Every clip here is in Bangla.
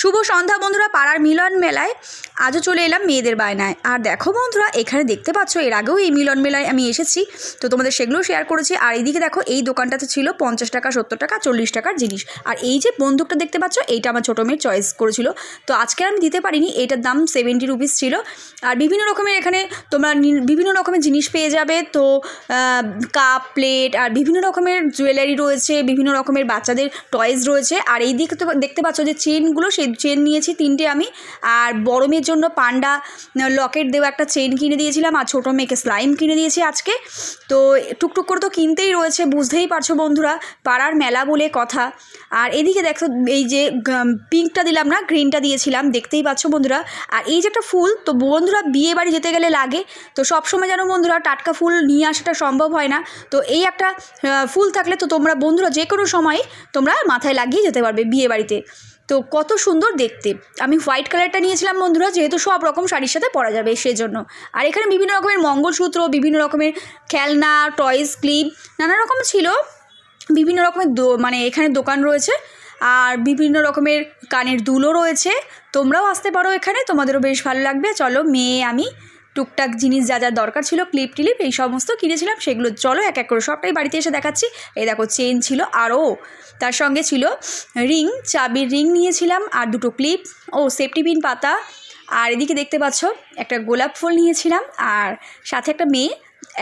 শুভ সন্ধ্যা বন্ধুরা, পাড়ার মিলন মেলায় আজও চলে এলাম মেয়েদের বায়নায়। আর দেখো বন্ধুরা, এখানে দেখতে পাচ্ছ, এর আগেও এই মিলন মেলায় আমি এসেছি। তো তোমাদের সেগুলোও শেয়ার করেছি। আর এইদিকে দেখো, এই দোকানটাতে ছিল পঞ্চাশ টাকা, সত্তর টাকা, চল্লিশ টাকার জিনিস। আর এই যে বন্দুকটা দেখতে পাচ্ছ, এইটা আমার ছোটো মেয়ের চয়েস করেছিল। তো আজকে আমি দিতে পারিনি এইটার দাম সেভেন্টি রুপিস ছিল। আর বিভিন্ন রকমের এখানে তোমরা বিভিন্ন রকমের জিনিস পেয়ে যাবে। তো কাপ প্লেট আর বিভিন্ন রকমের জুয়েলারি রয়েছে, বিভিন্ন রকমের বাচ্চাদের টয়েস রয়েছে। আর এই দিকে তো দেখতে পাচ্ছ যে চেনগুলো সেই চেন নিয়েছি তিনটে আমি। আর বড় মেয়ের জন্য পান্ডা লকেট দেওয়া একটা চেন কিনে দিয়েছিলাম আর ছোটো মেয়েকে স্লাইম কিনে দিয়েছি আজকে। তো টুকটুক করে তো কিনতেই রয়েছে, বুঝতেই পারছ বন্ধুরা, পাড়ার মেলা বলে কথা। আর এদিকে দেখো, এই যে পিঙ্কটা দিলাম না গ্রিনটা দিয়েছিলাম, দেখতেই পাচ্ছ বন্ধুরা। আর এই যে একটা ফুল, তো বন্ধুরা বিয়ে বাড়ি যেতে গেলে লাগে। তো সবসময় যেন বন্ধুরা, টাটকা ফুল নিয়ে আসাটা সম্ভব হয় না। তো এই একটা ফুল থাকলে তো তোমরা বন্ধুরা যে কোনো সময় তোমরা মাথায় লাগিয়ে যেতে পারবে বিয়ে বাড়িতে। তো কত সুন্দর দেখতে। আমি হোয়াইট কালারটা নিয়েছিলাম বন্ধুরা, যেহেতু সব রকম শাড়ির সাথে পরা যাবে সেজন্য। আর এখানে বিভিন্ন রকমের মঙ্গলসূত্র, বিভিন্ন রকমের খেলনা টয়েস ক্লিপ নানা রকম ছিল। বিভিন্ন রকমের দো- মানে এখানে দোকান রয়েছে। আর বিভিন্ন রকমের কানের দুলও রয়েছে। তোমরাও আসতে পারো এখানে, তোমাদেরও বেশ ভালো লাগবে। চলো, মেয়ে, আমি টুকটাক জিনিস যা যা দরকার ছিল ক্লিপ টিলিপ এই সমস্ত কিনেছিলাম, সেগুলো চলো এক এক করে সবটাই বাড়িতে এসে দেখাচ্ছি। এই দেখো চেন ছিল আরও। তার সঙ্গে ছিল রিং চাবির রিং নিয়েছিলাম আর দুটো ক্লিপ ও সেফটি পিন পাতা। আর এদিকে দেখতে পাচ্ছ, একটা গোলাপ ফুল নিয়েছিলাম আর সাথে একটা মেয়ে,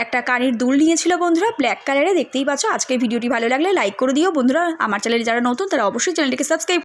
একটা কানের দুল নিয়েছিল বন্ধুরা ব্ল্যাক কালারে দেখতেই পাচ্ছ আজকে ভিডিওটি ভালো লাগলে লাইক করে দিও। বন্ধুরা, আমার চ্যানেলে যারা নতুন, তারা অবশ্যই চ্যানেলটিকে সাবস্ক্রাইব